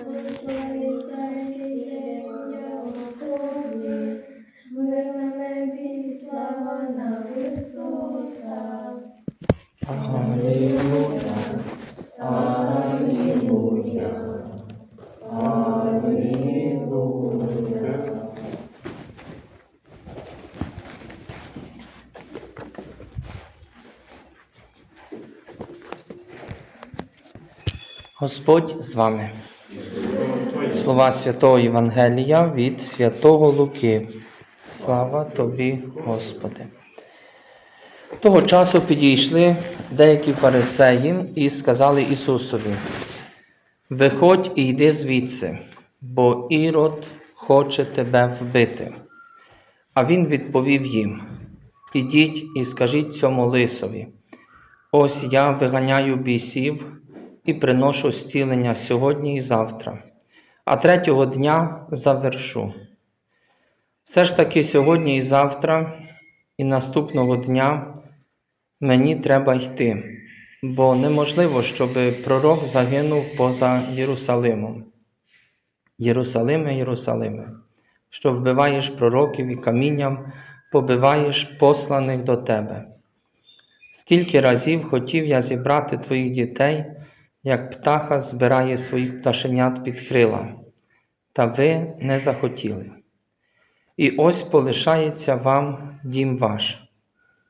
Є ім'я Господнє, мир на на висотах. Господь з вами. Слова Святого Євангелія від Святого Луки. Слава тобі, Господи. Того часу підійшли деякі фарисеї і сказали Ісусові: Виходь і йди звідси, бо Ірод хоче тебе вбити. А він відповів їм: Ідіть і скажіть цьому лисові: Ось я виганяю бісів і приношу зцілення сьогодні і завтра, а третього дня завершу. Все ж таки сьогодні і завтра, і наступного дня мені треба йти, бо неможливо, щоб пророк загинув поза Єрусалимом. Єрусалиме, Єрусалиме, що вбиваєш пророків і камінням побиваєш посланих до тебе. Скільки разів хотів я зібрати твоїх дітей, як птаха збирає своїх пташенят під крила, та ви не захотіли. І ось полишається вам дім ваш.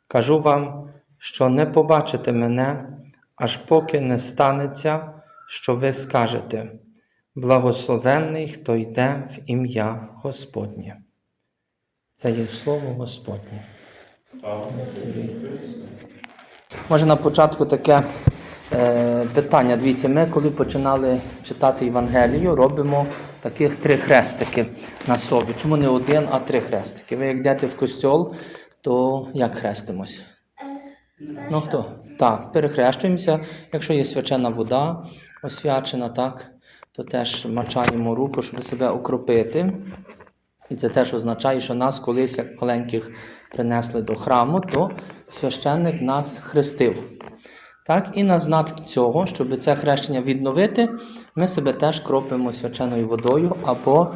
Кажу вам, що не побачите мене, аж поки не станеться, що ви скажете. Благословенний, хто йде в ім'я Господнє. Це є слово Господнє. Може на початку таке питання. Дивіться, ми коли починали читати Євангелію, робимо таких три хрестики на собі. Чому не один, а три хрестики? Ви як йдете в костьол, то як хрестимось? Ну хто? Так, перехрещуємося. Якщо є свячена вода освячена, так, то теж мачаємо руку, щоб себе окропити. І це теж означає, що нас колись, як маленьких, принесли до храму, то священник нас хрестив. Так, і на знак цього, щоб це хрещення відновити, ми себе теж кропимо свяченою водою або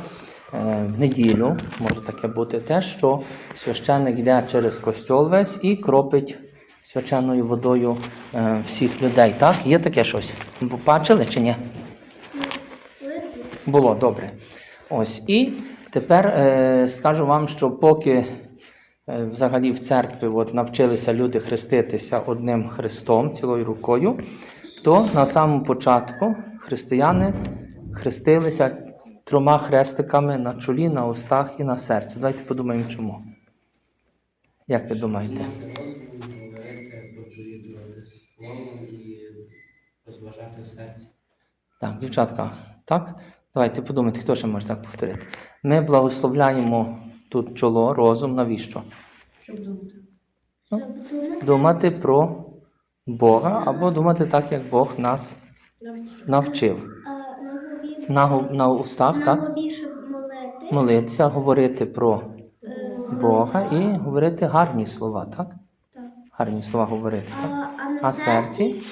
е, в неділю, може таке бути теж, що священник йде через костьол весь і кропить свяченою водою е, всіх людей. Так, є таке щось? Бачили чи ні? Було добре. Ось. І тепер е, скажу вам, що поки взагалі в церкві от, навчилися люди хреститися одним хрестом, цілою рукою, то на самому початку християни хрестилися трьома хрестиками на чолі, на устах і на серці. Давайте подумаємо, чому. Як ви думаєте? Так, дівчатка, так? Давайте подумайте, хто ще може так повторити. Ми благословляємо тут чоло, розум, навіщо? Щоб думати. Ну, Думати про Бога або думати так, як Бог нас навчив. На На, устах, так? Молитися, говорити про е, Бога і говорити гарні слова, так? Гарні слова говорити, А, так? а серці?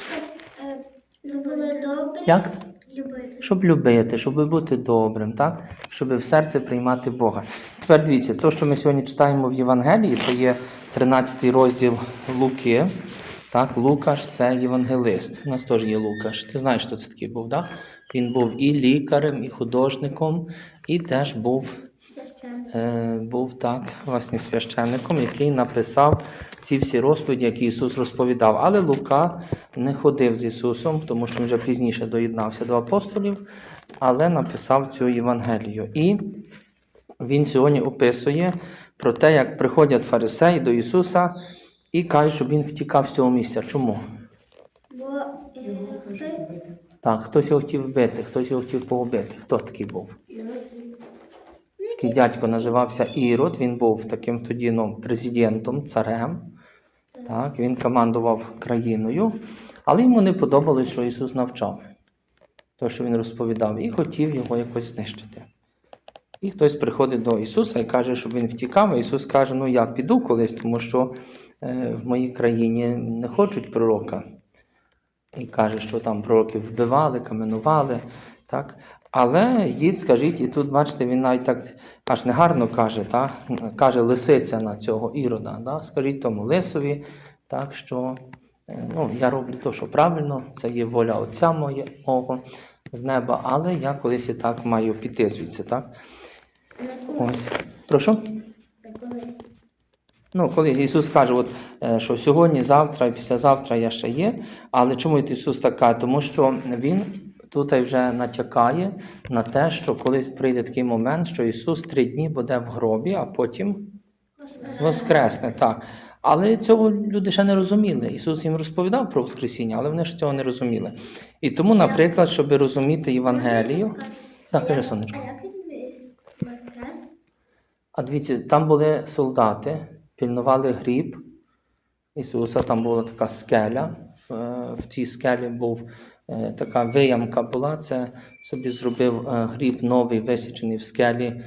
щоб е. Як? Любити. Щоб любити, щоб бути добрим, так? Щоб в серце приймати Бога. Тепер дивіться, то, що ми сьогодні читаємо в Євангелії, це є 13 розділ Луки. Так, Лукаш це євангелист. У нас теж є Лукаш. Ти знаєш, хто це такий був, так? Він був і лікарем, і художником, і теж був е, був так, власне, священником, який написав ці всі розповіді, які Ісус розповідав. Але Лука не ходив з Ісусом, тому що він вже пізніше доєднався до апостолів, але написав цю Євангелію. І він сьогодні описує про те, як приходять фарисеї до Ісуса і кажуть, щоб він втікав з цього місця. Чому? Бо е, Так, хтось його хотів вбити, хтось його хотів погубити. Хто такий був? Такий дядько називався Ірод, він був таким тоді ну, президентом, царем. Так, він командував країною, але йому не подобалось, що Ісус навчав, те, що він розповідав, і хотів його якось знищити. І хтось приходить до Ісуса і каже, щоб він втікав, Ісус каже, ну я піду колись, тому що е, в моїй країні не хочуть пророка. І каже, що там пророків вбивали, каменували. Так? Але йдіть, скажіть, і тут, бачите, він навіть так аж негарно каже, так? каже лисиця на цього ірода. Да? Скажіть тому лисові, так що е, ну, я роблю те, що правильно, це є воля Отця моє, мого з неба, але я колись і так маю піти звідси. Так? Ось. Прошу? Ну, коли Ісус каже, от, е, що сьогодні, завтра і післязавтра я ще є. Але чому Ісус так каже? Тому що Він тут вже натякає на те, що колись прийде такий момент, що Ісус три дні буде в гробі, а потім воскресне. Так. Але цього люди ще не розуміли. Ісус їм розповідав про Воскресіння, але вони ще цього не розуміли. І тому, наприклад, щоб розуміти Євангелію. Так, каже сонечко. А як він вис- воскрес? А дивіться, там були солдати, пільнували гріб Ісуса, там була така скеля. В, е, цій скелі був е, така виямка була. Це собі зробив е, гріб новий, висічений в скелі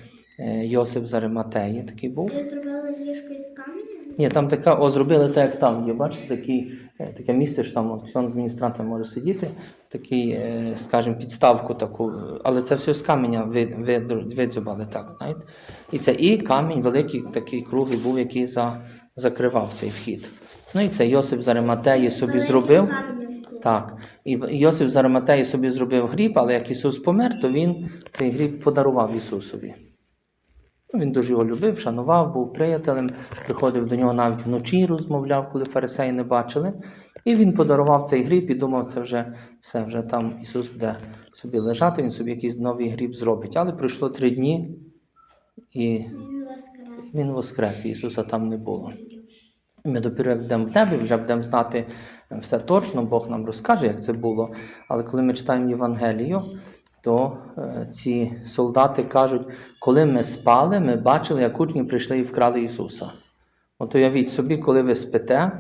Йосип з Ариматеї. Такий був. Зробили ліжко із каменя? Ні, там така, о, зробили так, як там є. Бачите, такий, таке місце, що там з міністратом може сидіти, такий, е, скажімо, підставку таку, е, але це все з каменя ви, ви, видзюбали, так, знаєте. І це і камінь великий, такий круглий був, який за, закривав цей вхід. Ну і це Йосип з Ариматеї собі зробив. Так. І Йосип з Ариматеї собі зробив гріб, але як Ісус помер, то він цей гріб подарував Ісусові. Ну, Він дуже його любив, шанував, був приятелем, приходив до нього навіть вночі, розмовляв, коли фарисеї не бачили. І він подарував цей гріб і думав, це вже все, вже там Ісус буде собі лежати, він собі якийсь новий гріб зробить. Але пройшло три дні, і Він воскрес. Ісуса там не було. Ми допіру, як будемо в небі, вже будемо знати все точно, Бог нам розкаже, як це було. Але коли ми читаємо Євангелію, то е, ці солдати кажуть, коли ми спали, ми бачили, як учні прийшли і вкрали Ісуса. От уявіть собі, коли ви спите,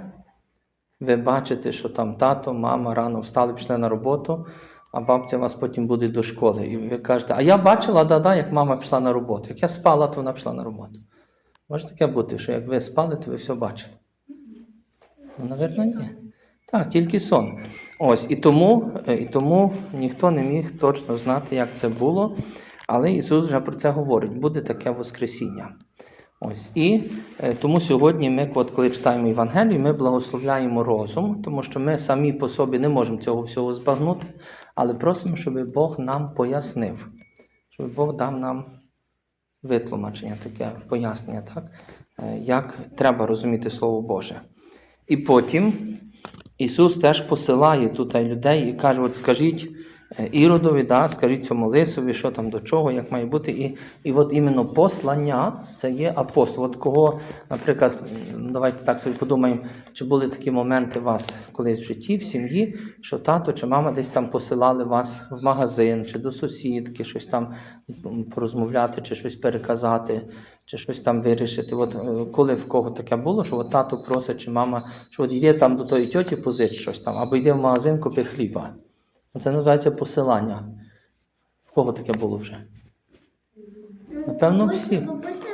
ви бачите, що там тато, мама рано встали, пішли на роботу, а бабця вас потім буде до школи. І ви кажете, а я бачила, да-да, як мама пішла на роботу. Як я спала, то вона пішла на роботу. Може таке бути, що як ви спали, то ви все бачили. Ну, навірно, ні. Так, тільки сон. Ось, і тому, е, і тому ніхто не міг точно знати, як це було. Але Ісус вже про це говорить: буде таке Воскресіння. Ось. І е, тому сьогодні ми, от, коли читаємо Євангелію, ми благословляємо розум, тому що ми самі по собі не можемо цього всього збагнути, але просимо, щоб Бог нам пояснив, щоб Бог дав нам витлумачення, таке пояснення, так? е, як треба розуміти Слово Боже. І потім Ісус теж посилає тут людей і каже: от скажіть Іродові, да, скажіть цьому лисові, що там до чого, як має бути. І, і от іменно послання це є апостол. От кого, наприклад, давайте так собі подумаємо, чи були такі моменти у вас колись в житті, в сім'ї, що тато чи мама десь там посилали вас в магазин, чи до сусідки, щось там порозмовляти, чи щось переказати, чи щось там вирішити. От е, коли в кого таке було, що от тато просить, чи мама, що от йди там до тої тьоті позич щось там, або йди в магазин, купи хліба. Це називається посилання. В кого таке було вже? Ну, Напевно, всі. Бабуся,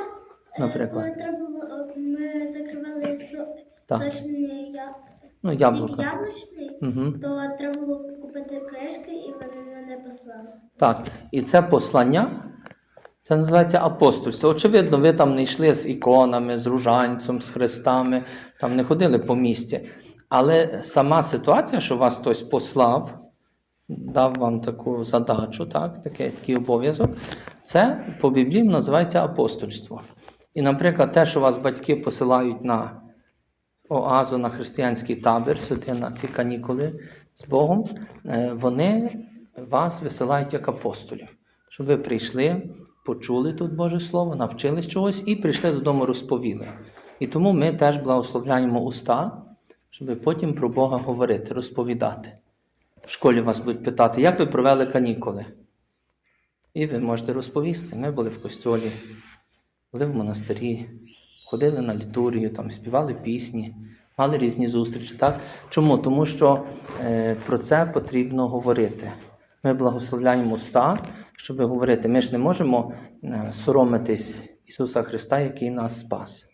е, Наприклад. коли треба було, е, ми закривали со- Так. сочний я... Ну, сік яблука. яблучний, Угу. то треба було купити кришки, і вони мене послали. Так, і це послання, це називається апостольство. Очевидно, ви там не йшли з іконами, з ружанцем, з хрестами, там не ходили по місці. Але сама ситуація, що вас хтось послав, дав вам таку задачу, так, такий, такий обов'язок, це по Біблії називається апостольство. І, наприклад, те, що вас батьки посилають на оазу, на християнський табір, сюди на ці канікули з Богом, е, вони вас висилають як апостолів, щоб ви прийшли, почули тут Боже Слово, навчились чогось і прийшли додому, розповіли. І тому ми теж благословляємо уста, щоб потім про Бога говорити, розповідати. В школі вас будуть питати, як ви провели канікули? І ви можете розповісти. Ми були в костьолі, були в монастирі, ходили на літургію, там співали пісні, мали різні зустрічі. Так? Чому? Тому що е, про це потрібно говорити. Ми благословляємо уста, щоб говорити. Ми ж не можемо е, соромитись Ісуса Христа, який нас спас.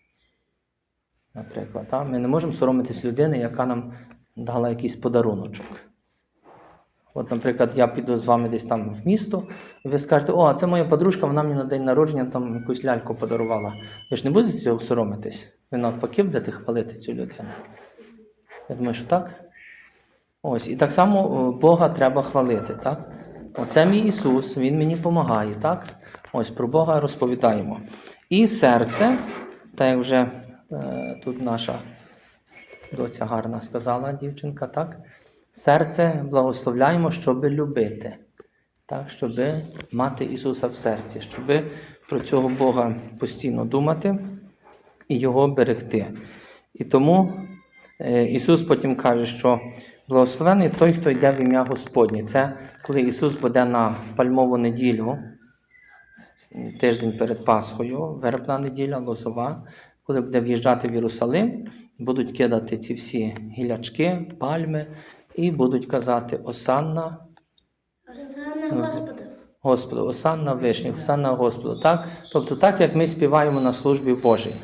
Наприклад, так? ми не можемо соромитись людини, яка нам дала якийсь подаруночок. От, наприклад, я піду з вами десь там в місто, і ви скажете, о, а це моя подружка, вона мені на день народження там якусь ляльку подарувала. Ви ж не будете цього соромитись? Ви навпаки будете хвалити цю людину. Я думаю, що так. Ось, і так само Бога треба хвалити, так? Оце мій Ісус, Він мені допомагає, так? Ось про Бога розповідаємо. І серце, так як вже е, тут наша доця гарна сказала дівчинка, так? Серце благословляємо, щоб любити, так? щоб мати Ісуса в серці, щоб про цього Бога постійно думати і Його берегти. І тому е, Ісус потім каже, що благословений той, хто йде в ім'я Господнє. Це коли Ісус буде на пальмову неділю, тиждень перед Пасхою, вербна неділя, лозова, коли буде в'їжджати в Єрусалим, будуть кидати ці всі гілячки, пальми і будуть казати Осанна Осана Господа. Господу, Осанна Вишніх, Осанна Господу. Так? Тобто, так як ми співаємо на службі Божій.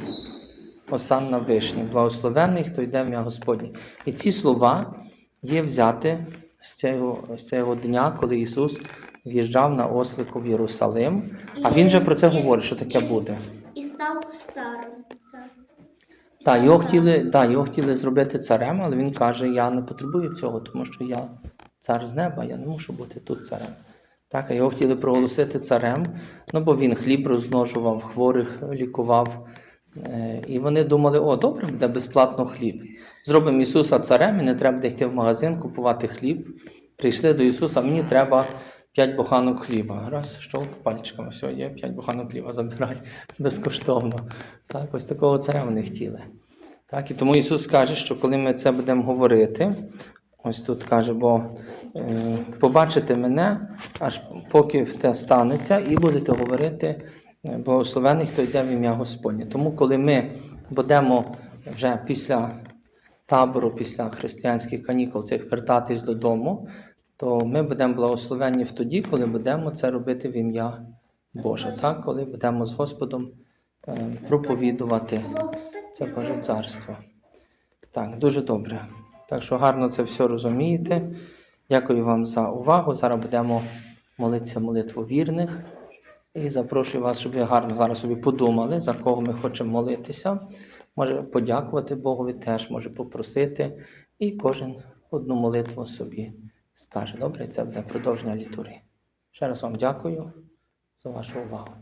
Осанна Вишні, благословений, хто йде в ім'я Господнє. І ці слова є взяти з цього, з цього дня, коли Ісус в'їжджав на ослику в Єрусалим. А Він же про це говорить, що таке буде. І став старим. Так, його хотіли, так, його хотіли зробити царем, але він каже: Я не потребую цього, тому що я цар з неба, я не мушу бути тут царем. Так, а його хотіли проголосити царем, ну бо він хліб розмножував, хворих лікував. Е, І вони думали, о, добре, буде безплатно хліб. Зробимо Ісуса царем, і не треба буде йти в магазин купувати хліб. Прийшли до Ісуса, мені треба 5 буханок хліба. Раз, щолк пальчиками, все, є 5 буханок хліба, забирай безкоштовно. Так, ось такого царя вони хотіли. Так, і тому Ісус каже, що коли ми це будемо говорити, ось тут каже, бо е, побачите мене, аж поки в те станеться, і будете говорити, е, благословений, хто йде в ім'я Господнє. Тому, коли ми будемо вже після табору, після християнських канікул цих вертатись додому, то ми будемо благословені в тоді, коли будемо це робити в ім'я Боже, так? коли будемо з Господом е, проповідувати це Боже царство. Так, дуже добре. Так що гарно це все розумієте. Дякую вам за увагу. Зараз будемо молитися молитву вірних. І запрошую вас, щоб ви гарно зараз собі подумали, за кого ми хочемо молитися. Може подякувати Богові теж, може попросити. І кожен одну молитву собі скаже. Добре, це буде продовження літургії. Ще раз вам дякую за вашу увагу.